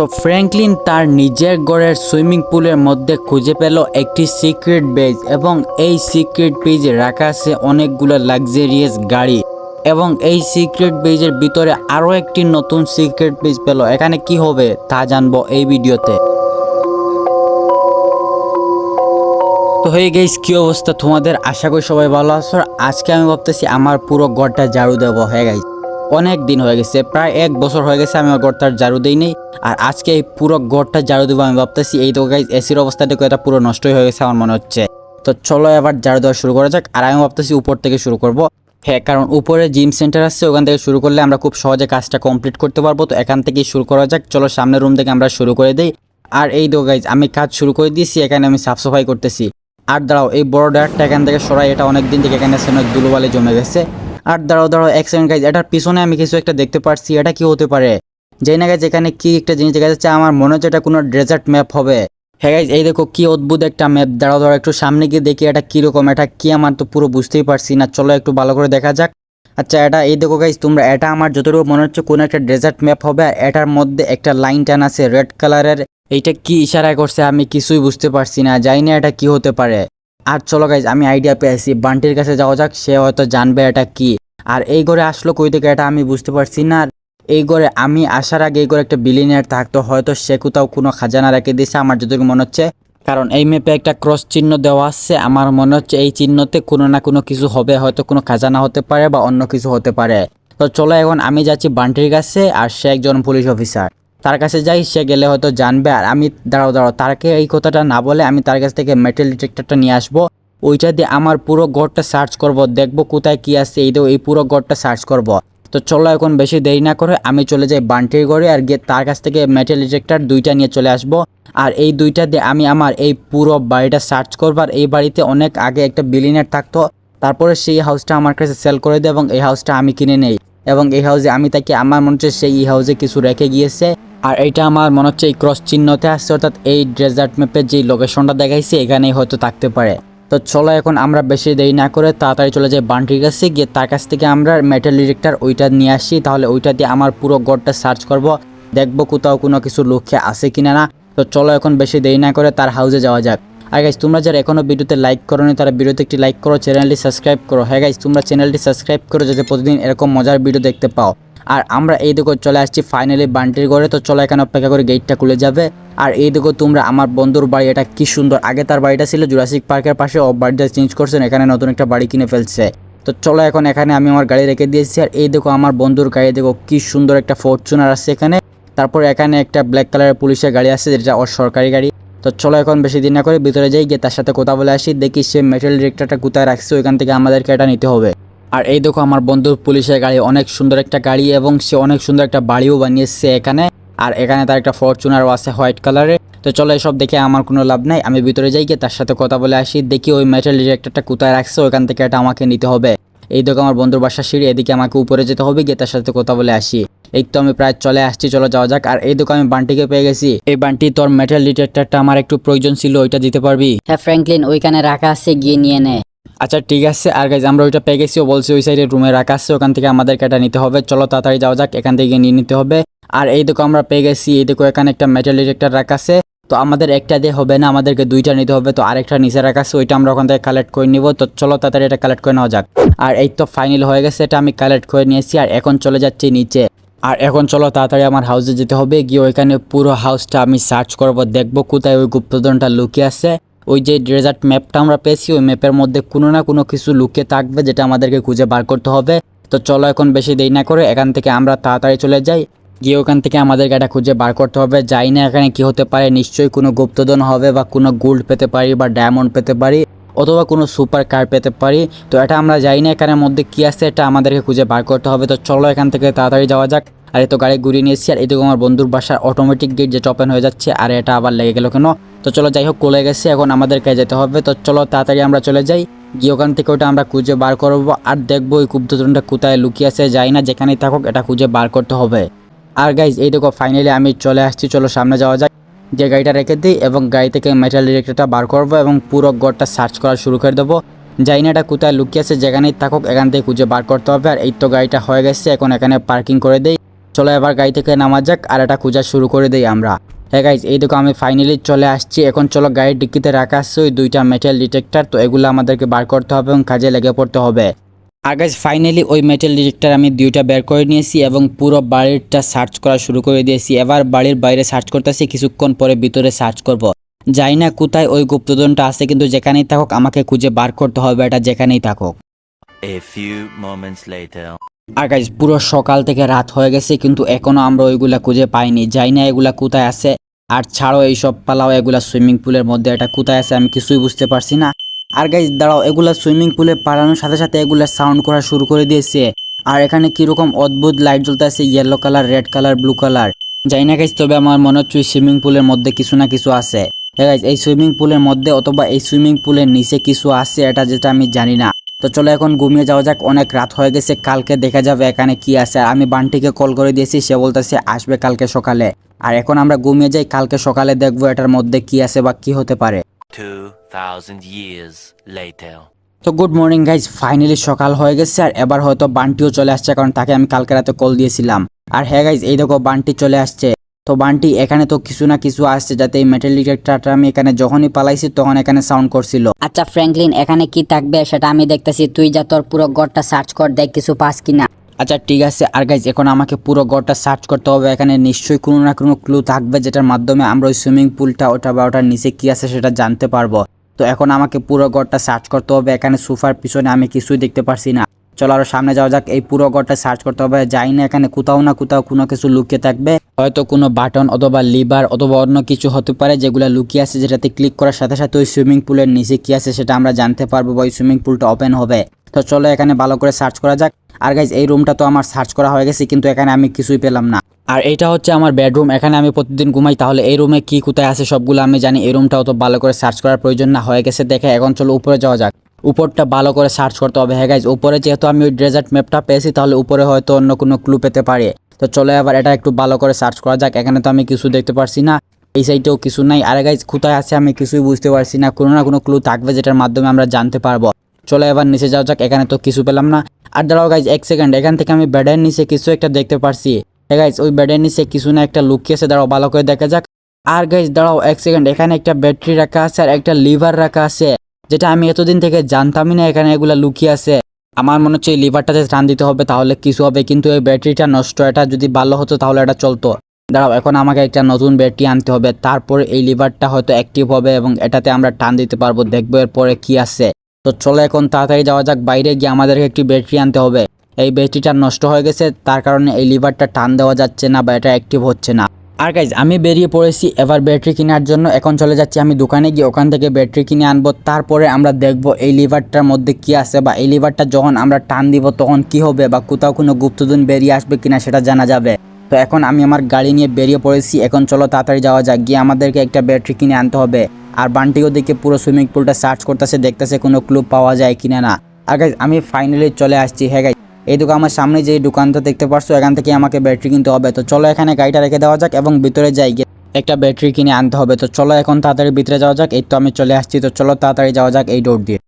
তো ফ্র্যাঙ্কলিন তার নিজের ঘরের সুইমিং পুলের মধ্যে খুঁজে পেল একটি সিক্রেট বেজ এবং এই সিক্রেট বেজে রাখা আছে অনেকগুলো লাক্সারিয়াস গাড়ি এবং এই সিক্রেট বেজের ভিতরে আরও একটি নতুন সিক্রেট বেজ পেল। এখানে কি হবে তা জানব এই ভিডিওতে। তো হয়ে গেছে কী অবস্থা তোমাদের? আশা করি সবাই ভালো আছো। আজকে আমি ভাবতেছি আমার পুরো ঘরটা ঝাড়ু দেবো। হয়ে গেছে অনেক দিন হয়ে গেছে, প্রায় এক বছর হয়ে গেছে আমি আমার ঘরটার ঝাড়ু দিই নেই আর আজকে এই পুরো ঘরটা ঝাড়ু দেবো আমি ভাবতেছি, এই তো গাইজ এসির অবস্থা এটা পুরো নষ্টই হয়ে গেছে আমার মনে হচ্ছে। তো চলো এবার ঝাড়ু দেওয়া শুরু করা যাক, আর আমি ভাবতেছি উপর থেকে শুরু করব। হ্যাঁ কারণ উপরে জিম সেন্টার আছে, ওখান থেকে শুরু করলে আমরা খুব সহজে কাজটা কমপ্লিট করতে পারব। তো এখান থেকেই শুরু করা যাক, চলো সামনের রুম থেকে আমরা শুরু করে দিই। আর এই দো গাইজ আমি কাজ শুরু করে দিয়েছি, এখানে আমি সাফ সাফাই করতেছি। আর দাঁড়াও, এই বড় ডায়ারটা এখান থেকে সরাই, এটা অনেক দিন থেকে এখানে অনেক দুলুবালি জমে গেছে। আর দাঁড়াও দাঁড়াও, এক সেকেন্ড গাইজ এটার পিছনে আমি কিছু একটা দেখতে পাচ্ছি এটা কি হতে পারে? যেই না গাইজ এখানে কি একটা জিনিস দেখা যাচ্ছে, আমার মনে হচ্ছে এটা কোনো ডেজার্ট ম্যাপ হবে। হ্যাঁ গাইজ এই দেখো কি অদ্ভুত একটা ম্যাপ দাঁড়াও দাঁড়াও, একটু সামনে গিয়ে দেখি এটা কীরকম এটা কি আমার তো পুরো বুঝতেই পারছি না, চলো একটু ভালো করে দেখা যাক। আচ্ছা এটা, এই দেখো গাইজ তোমরা, এটা আমার যতটুকু মনে হচ্ছে কোনো একটা ডেজার্ট ম্যাপ হবে, আর এটার মধ্যে একটা লাইন টান আছে রেড কালারের এইটা কি ইশারা করছে আমি কিছুই বুঝতে পারছি না, জানি না এটা কি হতে পারে। আর চলো গাইজ আমি আইডিয়া পেয়েছি। বান্টির কাছে যাওয়া যাক, সে হয়তো জানবে এটা কি। আর এই ঘরে আসলো কই থেকে এটা আমি বুঝতে পারছি না। এই ঘরে আমি আসার আগে এই ঘরে একটা বিলিনিয়ার থাকতো, হয়তো সে কোথাও কোনো খাজানা রেখে দিয়েছে, আমার যতটুকু মনে হচ্ছে। কারণ এই ম্যাপে একটা ক্রস চিহ্ন দেওয়া আছে, আমার মনে হচ্ছে এই চিহ্নতে কোনো না কোনো কিছু হবে, হয়তো কোনো খাজানা হতে পারে বা অন্য কিছু হতে পারে। তো চলো এখন আমি যাচ্ছি বান্টির কাছে, আর সে একজন পুলিশ অফিসার তার কাছে যাই, সে গেলে হয়তো জানবে আর আমি, দাঁড়াও দাঁড়াও, তারকে এই কথাটা না বলে আমি তার কাছ থেকে মেটেল ডিটেক্টরটা নিয়ে আসব। ওইটা দিয়ে আমার পুরো ঘরটা সার্চ করব, দেখব কোথায় কি আছে, এই এই পুরো ঘরটা সার্চ করব। তো চলো এখন বেশি দেরি না করে আমি চলে যাই বান্টির ঘরে আর গিয়ে তার কাছ থেকে মেটেল ডিটেক্টর দুইটা নিয়ে চলে আসব। আর এই দুইটা দিয়ে আমি আমার এই পুরো বাড়িটা সার্চ করব আর এই বাড়িতে অনেক আগে একটা বিলিনার থাকতো, তারপরে সেই হাউসটা আমার কাছে সেল করে দেয় এবং এই হাউসটা আমি কিনে নেই। এবং এই হাউসে আমি তাকে আমার মনে হচ্ছে সেই হাউসে কিছু রেখে গিয়েছে। আর এটা আমার মনে হচ্ছে এই ক্রস চিহ্নতে আসছে অর্থাৎ এই ডেজার্ট ম্যাপের যে লোকেশনটা দেখাইছে, এখানেই হয়তো থাকতে পারে। তো চলো এখন আমরা বেশি দেরি না করে তাড়াতাড়ি চলে যাই বান্টির কাছে, গিয়ে তার কাছ থেকে আমরা মেটাল ডিটেক্টর ওইটা নিয়ে আসি। তাহলে ওইটা দিয়ে আমার পুরো গড়টা সার্চ করব, দেখব কোথাও কোনো কিছু লক্ষ্যে আছে কিনা না। তো চলো এখন বেশি দেরি না করে তার হাউসে যাওয়া যাক। আর গাইজ তোমরা যারা এখনও ভিডিওতে লাইক করোনি, তারা ভিডিওতে একটি লাইক করো চ্যানেলটি সাবস্ক্রাইব করো। হ্যাঁ গাইজ তোমরা চ্যানেলটি সাবস্ক্রাইব করো যাতে প্রতিদিন এরকম মজার ভিডিও দেখতে পাও। আর আমরা এই দিকে চলে আসছি ফাইনালি বান্টির ঘরে, তো চলো এখানে অপেক্ষা করে গেটটা খুলে যাবে। আর এই দিকে তোমরা আমার বন্ধুর বাড়ি, এটা কি সুন্দর। আগে তার বাড়িটা ছিল জুরাসিক পার্কের পাশে, ও বাড়িটা চেঞ্জ করছেন এখানে নতুন একটা বাড়ি কিনে ফেলছে। তো চলো এখন এখানে আমি আমার গাড়ি রেখে দিয়েছি, আর এই দেখো আমার বন্ধুর গাড়ি, দেখো কি সুন্দর একটা ফরচুনার আছে এখানে। তারপর এখানে একটা ব্ল্যাক কালারের পুলিশের গাড়ি আছে, যেটা ওর সরকারি গাড়ি। তো চলো এখন বেশি দিন না করে ভিতরে যাই, গিয়ে তার সাথে কথা বলে আসি, দেখি সে মেটেল ডিরেক্টরটা কোথায় রাখছে, ওইখান থেকে আমাদেরকে এটা নিতে হবে। আর এই দেখো আমার বন্ধুর পুলিশের গাড়ি, অনেক সুন্দর একটা গাড়ি এবং সে অনেক সুন্দর একটা বাড়িও বানিয়েছে এখানে। আর এখানে তার একটা ফরচুনারও আছে হোয়াইট কালারে তো চলো এসব দেখে আমার কোনো লাভ নাই, আমি ভিতরে যাই, গিয়ে তার সাথে কথা বলে আসি, দেখি ওই মেটাল ডিরেক্টরটা কোথায় রাখছে, ওইখান থেকে এটা আমাকে নিতে হবে। এই দেখো আমার বন্ধুর বাসার সিঁড়ি, এদিকে আমাকে উপরে যেতে হবে, গিয়ে তার সাথে কথা বলে আসি। এই তো আমি প্রায় চলে আসছি চলো যাওয়া যাক। আর এই আমি বান্টিকে পেয়ে গেছি। এই বান্টি তোর মেটাল ডিটেক্টরটা আমার একটু প্রয়োজন ছিল ওইটা দিতে পারবি? হ্যাঁ ফ্র্যাঙ্কলিন ওইখানে রাখা আছে গিয়ে নিয়ে নে। আচ্ছা ঠিক আছে। আর গাইজ আমরা ওইটা পেয়ে গেছি ও বলছে ওই সাইডে রুমে রাখা আছে ওখান থেকে আমাদেরকে এটা নিতে হবে। চলো তাড়াতাড়ি যাওয়া যাক এখান থেকে নিয়ে নিতে হবে। আর এই দেখো আমরা পেয়ে গেছি এই দেখো এখানে একটা মেটাল ডিটেক্টর রাখা আছে। তো আমাদের একটা দিয়ে হবে না আমাদেরকে দুইটা নিতে হবে। তো আরেকটা নিচে রাখা আছে ওইটা আমরা ওখান থেকে কালেক্ট করে নিব। তো চলো তাড়াতাড়ি এটা কালেক্ট করে নেওয়া যাক। আর এই তো ফাইনাল হয়ে গেছে এটা আমি কালেক্ট করে নিয়েছি। আর এখন চলে যাচ্ছি নিচে। আর এখন চলো তাড়াতাড়ি আমার হাউসে যেতে হবে। গিয়ে ওইখানে পুরো হাউসটা আমি সার্চ করব, দেখব কোথায় ওই গুপ্তধনটা লুকিয়ে আছে। ওই যে ডেজার্ট ম্যাপটা আমরা পেয়েছি, ওই ম্যাপের মধ্যে কোনো না কোনো কিছু লুকিয়ে থাকবে যেটা আমাদেরকে খুঁজে বার করতে হবে। তো চলো এখন বেশি দেরি না করে এখান থেকে আমরা তাড়াতাড়ি চলে যাই। গিয়ে ওখান থেকে আমাদেরকে এটা খুঁজে বার করতে হবে। যাই না এখানে কি হতে পারে, নিশ্চয়ই কোনো গুপ্তধন হবে বা কোনো গোল্ড পেতে পারি বা ডায়মন্ড পেতে পারি। অথবা কোনো সুপার কার পেতে পারি। তো এটা আমরা যাই না এখানের মধ্যে কি আছে, এটা আমাদেরকে খুঁজে বার করতে হবে। তো চলো এখান থেকে তাড়াতাড়ি যাওয়া যাক। আর এই তো গাড়ি ঘুরিয়ে নিয়েছি, আর এদিকে আমার বন্ধুর বাসার অটোমেটিক গেট যেটা ওপেন হয়ে যাচ্ছে, আর এটা আবার লেগে গেল কেন? তো চলো যাই হোক, কোলে গেছে, এখন আমাদেরকে যেতে হবে। তো চলো তাড়াতাড়ি আমরা চলে যাই। গিয়ে ওখান থেকে ওটা আমরা খুঁজে বার করব, আর দেখব ওই গুপ্তধনটা কোথায় লুকিয়ে আছে যাই না, যেখানেই থাকুক, এটা খুঁজে বার করতে হবে। আর গাইজ এই দেখো ফাইনালি আমি চলে আসছি, চলো সামনে যাওয়া যায় যে গাড়িটা রেখে দিই এবং গাড়ি থেকে মেটাল ডিরেক্টরটা বার করব এবং পুরো গড়টা সার্চ করা শুরু করে দেবো। জানি না এটা কোথায় লুকিয়ে আছে, যেখানেই থাকুক এখান থেকে খুঁজে বার করতে হবে। আর এই তো গাড়িটা হয়ে গেছে, এখন এখানে পার্কিং করে দেই। চলো এবার গাড়ি থেকে নামা যাক আর এটা খোঁজা শুরু করে দিই আমরা। হ্যাঁ গাইজ এই দেখো আমি ফাইনালি চলে আসছি। এখন চলো গাড়ির ডিক্কিতে রাখা আসছে ওই দুইটা মেটাল ডিটেক্টর তো এগুলো আমাদেরকে বার করতে হবে এবং কাজে লেগে পড়তে হবে। আর গাইজ ফাইনালি ওই মেটাল ডিটেক্টর আমি দুইটা বের করে নিয়েছি এবং পুরো বাড়িটা সার্চ করা শুরু করে দিয়েছি। এবার বাড়ির বাইরে সার্চ করতেছি কিছুক্ষণ পরে ভিতরে সার্চ করব। যাই না কোথায় ওই গুপ্তধনটা আছে কিন্তু যেখানেই থাকুক আমাকে খুঁজে বার করতে হবে এটা যেখানেই থাকুক। গাইজ পুরো সকাল থেকে রাত হয়ে গেছে কিন্তু এখনও আমরা ওইগুলা খুঁজে পাইনি। যাই না এগুলা কোথায় আছে আর ছাড়ো এইসব পালাও এগুলা সুইমিং পুলের মধ্যে এটা কোথায় আছে আমি কিছুই বুঝতে পারছি না। আর গাইজ দাঁড়াও এগুলা সুইমিং পুলে পালানোর সাথে সাথে এগুলা সাউন্ড করা শুরু করে দিয়েছে। আর এখানে কীরকম অদ্ভুত লাইট জ্বলতে আছে yellow colour red colour blue colour যাই না গাইজ তবে আমার মনে হচ্ছে সুইমিং পুলের মধ্যে কিছু না কিছু আছে। হ্যাঁ guys, এই সুইমিং পুলের মধ্যে অথবা এই সুইমিং পুলের নিচে কিছু আছে এটা যেটা আমি জানি না। তো চলো এখন ঘুমিয়ে যাওয়া যাক অনেক রাত হয়ে গেছে কালকে দেখা যাবে এখানে কি আছে। আর আমি বান্টিকে কল করে দিয়েছি সে বলতেছে আসবে কালকে সকালে। আর এখন আমরা ঘুমিয়ে যাই কালকে সকালে দেখব এটার মধ্যে কি আছে বা কি হতে পারে। 2,000 years later. তো গুড মর্নিং গাইজ ফাইনালি সকাল হয়ে গেছে আর এবার হয়তো বান্টিও চলে আসছে কারণ তাকে আমি কালকে রাতে কল দিয়েছিলাম। আর হ্যাঁ গাইজ এই দেখো বান্টি চলে আসছে। তো বান্টি এখানে তো কিছু না কিছু আসছে যাতে এই মেটাল ডিটেক্টরটা আমি এখানে যখনই পালাইছি তখন এখানে সাউন্ড করছিল। আচ্ছা ফ্র্যাঙ্কলিন এখানে কি থাকবে সেটা আমি দেখতেছি। তুই যা তোর পুরো ঘরটা সার্চ কর দেখ কিছু পাস কিনা। আচ্ছা ঠিক আছে। আর গাইজ এখন আমাকে পুরো ঘরটা সার্চ করতে হবে। এখানে নিশ্চয়ই কোনো না কোনো ক্লু থাকবে যেটার মাধ্যমে আমরা ওই সুইমিং পুলটা ওটা বা ওটার নিচে কি আছে সেটা জানতে পারব। তো এখন আমাকে পুরো ঘরটা সার্চ করতে হবে। এখানে সোফার পিছনে আমি কিছুই দেখতে পারছি না। চলো আরও সামনে যাওয়া যাক। এই পুরো ঘরটা সার্চ করতে হবে। যাই না এখানে কোথাও না কোথাও কোনো কিছু লুকিয়ে থাকবে। হয়তো কোনো বাটন অথবা লিভার অথবা অন্য কিছু হতে পারে যেগুলো লুকিয়ে আছে, যেটাতে ক্লিক করার সাথে সাথে ওই সুইমিং পুলের নিচে কি আছে সেটা আমরা জানতে পারব বা ওই সুইমিং পুলটা ওপেন হবে। তো চলো এখানে ভালো করে সার্চ করা যাক। আর গাইজ এই রুমটা তো আমার সার্চ করা হয়ে গেছে, কিন্তু এখানে আমি কিছুই পেলাম না। আর এটা হচ্ছে আমার বেডরুম এখানে আমি প্রতিদিন ঘুমাই, তাহলে এই রুমে কি কোথায় আছে সবগুলো আমি জানি, এই রুমটাও তো ভালো করে সার্চ করার প্রয়োজন না, হয়ে গেছে দেখে, এখন চলো উপরে যাওয়া যাক। উপরটা ভালো করে সার্চ করতে হবে হ্যাঁ গাইজ উপরে যেহেতু আমি ওই ডেজার্ট ম্যাপটা পেয়েছি, তাহলে উপরে হয়তো অন্য কোনো ক্লু পেতে পারি। তো চলো এবার এটা একটু ভালো করে সার্চ করা যাক, এখানে তো আমি কিছু দেখতে পারছি না, এই সাইডেও কিছু নাই। আর গাইজ কোথায় আছে আমি কিছুই বুঝতে পারছি না, কোনো না কোনো ক্লু থাকবে যেটার মাধ্যমে আমরা জানতে পারব। চলো এবার নিচে যাওয়া যাক, এখানে তো কিছু পেলাম না। আর দাঁড়াও গাইজ এক সেকেন্ড এখান থেকে আমি বেডের নিচে কিছু একটা দেখতে পারছি। গাইজ ওই বেডের নিচে কিছু না একটা লুকিয়েছে দাঁড়াও ভালো করে দেখা যাক। আর গাইজ দাঁড়াও এক সেকেন্ড এখানে একটা ব্যাটারি রাখা আছে আর একটা লিভার রাখা আছে, যেটা আমি এতদিন থেকে জানতামই না এখানে এগুলা লুকিয়ে আছে। আমার মনে হচ্ছে এই লিভারটাতে টান দিতে হবে তাহলে কিছু হবে, কিন্তু এই ব্যাটারিটা নষ্ট, এটা যদি ভালো হতো তাহলে এটা চলতো। দাঁড়াও, এখন আমাকে একটা নতুন ব্যাটারি আনতে হবে, তারপর এই লিভারটা হয়তো অ্যাক্টিভ হবে এবং এটাতে আমরা টান দিতে পারব, দেখব এরপরে কি আছে। তো চলো এখন তাড়াতাড়ি যাওয়া যাক, বাইরে গিয়ে আমাদেরকে একটি ব্যাটারি আনতে হবে। এই ব্যাটারিটা নষ্ট হয়ে গেছে, তার কারণে এই লিভারটা টান দেওয়া যাচ্ছে না বা এটা অ্যাক্টিভ হচ্ছে না। আর গাইজ আমি বেরিয়ে পড়েছি এবার ব্যাটারি কেনার জন্য। এখন চলে যাচ্ছি আমি দোকানে গিয়ে ওখান থেকে ব্যাটারি কিনে আনব। তারপরে আমরা দেখব এই লিভারটার মধ্যে কি আছে বা এই লিভারটা যখন আমরা টান দিব তখন কি হবে বা কোথাও কোনো গুপ্তদিন বেরিয়ে আসবে কিনা সেটা জানা যাবে। তো এখন আমি আমার গাড়ি নিয়ে বেরিয়ে পড়েছি। এখন চলো তাড়াতাড়ি যাওয়া যাক। গিয়ে আমাদেরকে একটা ব্যাটারি কিনে আনতে হবে। আর বান্টিও দিকে পুরো সুইমিং পুলটা সার্চ করতেছে, দেখতেছে কোনো ক্লু পাওয়া যায় কিনা না। আর গাইজ আমি ফাইনালি চলে আসছি। হ্যাঁ গাইজ এই দোকান আমার সামনে যে দোকানটা দেখতে পারছ এখান থেকে আমাকে ব্যাটারি কিনতে হবে। তো চলো এখানে গাড়িটা রেখে দেওয়া যাক এবং ভিতরে যাই গিয়ে একটা ব্যাটারি কিনে আনতে হবে। তো চলো এখন তাড়াতাড়ি ভিতরে যাওয়া যাক। এই তো আমি চলে আসছি। তো চলো তাড়াতাড়ি যাওয়া যাক এই ডোর দিয়ে।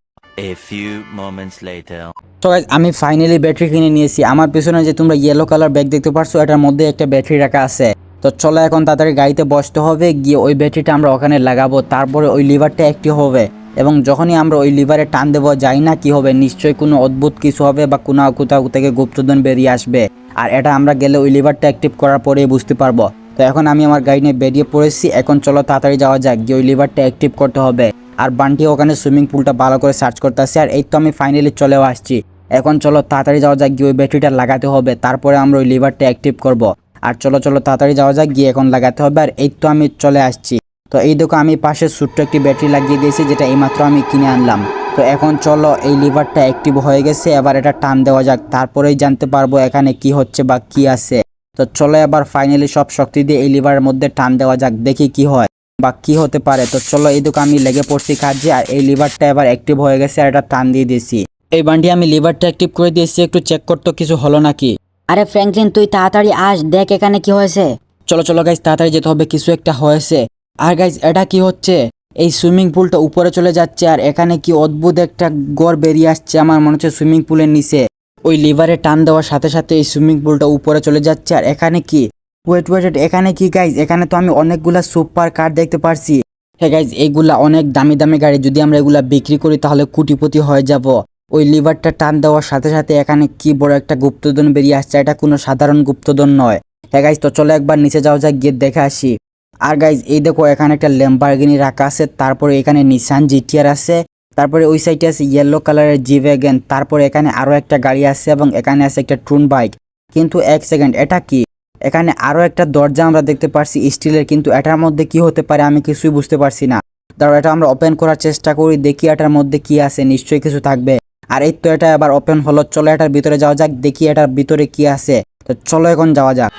A few moments later. তো guys, আমি ফাইনালি ব্যাটারি কিনে নিয়েছি। আমার পিছনে যে তোমরা ইয়েলো কালার ব্যাগ দেখতে পারছ এটার মধ্যে একটা ব্যাটারি রাখা আছে। তো চলো এখন তাড়াতাড়ি গাড়িতে বসতে হবে। গিয়ে ওই ব্যাটারিটা আমরা ওখানে লাগাবো। তারপরে ওই লিভারটা একটি হবে। এবং যখনই আমরা ওই লিভারে টান দেবো, যাই না কি হবে, নিশ্চয়ই কোনো অদ্ভুত কিছু হবে বা কোনো কোথাও থেকে গুপ্তধন বেরিয়ে আসবে। আর এটা আমরা গেলে ওই লিভারটা অ্যাক্টিভ করার পরেই বুঝতে পারব। তো এখন আমি আমার গাড়ি নিয়ে বেরিয়ে পড়েছি, এখন চলো তাড়াতাড়ি যাওয়া যাক, গিয়ে ওই লিভারটা অ্যাক্টিভ করতে হবে। আর বান্টি ওখানে সুইমিং পুলটা ভালো করে সার্চ করতে করতেছে, আর এই তো আমি ফাইনালি চলেও আসছি। এখন চলো তাড়াতাড়ি যাওয়া যাক, গিয়ে ওই ব্যাটারিটা লাগাতে হবে, তারপরে আমরা ওই লিভারটা অ্যাক্টিভ করব। আর চলো চলো তাড়াতাড়ি যাওয়া যাক, গিয়ে এখন লাগাতে হবে, আর এই তো আমি চলে আসছি। তো এই দেখো আমি পাশে ছোট্ট একটি ব্যাটারি লাগিয়ে দিয়েছি যেটা এইমাত্র আমি কিনে আনলাম। তো এখন চলো এই লিভারটা অ্যাক্টিভ হয়ে গেছে এবার এটা টান দেওয়া যাক। তারপরেই জানতে পারব এখানে কি হচ্ছে বা কি আছে। তো চলো এবার ফাইনালি সব শক্তি দিয়ে এই লিভারের মধ্যে টান দেওয়া যাক দেখি কি হয় বা কি হতে পারে। তো চলো এই দুটো আমি লেগে পড়ছি কাজে আর এই লিভারটা এবার অ্যাক্টিভ হয়ে গেছে আর এটা টান দিয়ে দিয়েছি। এই বান্ডি আমি লিভারটা অ্যাক্টিভ করে দিয়েছি একটু চেক করতো কিছু হলো নাকি? আরে ফ্র্যাঙ্কলিন তুই তাড়াতাড়ি আস দেখ এখানে কি হয়েছে। চলো চলো গাইজ তাড়াতাড়ি যেতে হবে কিছু একটা হয়েছে। আর গাইজ এটা কি হচ্ছে? এই সুইমিং পুলটা উপরে চলে যাচ্ছে আর এখানে কি অদ্ভুত একটা গড় বেরিয়ে আসছে আমার মনে হচ্ছে সুইমিং পুলের নিচে। ওই লিভারে টান দেওয়ার সাথে সাথে এই সুইমিং পুলটা উপরে চলে যাচ্ছে আর এখানে কি? ওয়েট ওয়েট এখানে কি গাইজ এখানে তো আমি অনেকগুলা সুপার কার দেখতে পারছি। হ্যাঁ গাইজ এইগুলা অনেক দামি দামি গাড়ি। যদি আমরা এগুলা বিক্রি করি তাহলে কোটিপতি হয়ে যাব। ওই লিভারটা টান দেওয়ার সাথে সাথে এখানে কি বড় একটা গুপ্তধন বেরিয়ে আসছে, এটা কোনো সাধারণ গুপ্তধন নয়। হ্যাঁ গাইজ তো চলো একবার নিচে যাওয়া যাক, গিয়ে দেখে আসি। আর গাইজ এই দেখো, এখানে একটা ল্যাম্বারগিনি রাখা আছে, তারপরে এখানে নিসান জিটিআর আছে, তারপরে ওই সাইডে আছে ইয়েলো কালারের জি ভ্যাগন তারপরে এখানে আরও একটা গাড়ি আছে এবং এখানে আছে একটা ট্রুন বাইক কিন্তু এক সেকেন্ড এটা কি? এখানে আরও একটা দরজা আমরা দেখতে পারছি স্টিলের কিন্তু এটার মধ্যে কি হতে পারে আমি কিছুই বুঝতে পারছি না। দাঁড়াও এটা আমরা ওপেন করার চেষ্টা করি, দেখি এটার মধ্যে কি আছে, নিশ্চয়ই কিছু থাকবে। আর এই তো এটা আবার ওপেন হলো, চলো এটার ভিতরে যাওয়া যাক, দেখি এটার ভিতরে কি আছে। তো চলো এখন যাওয়া যাক।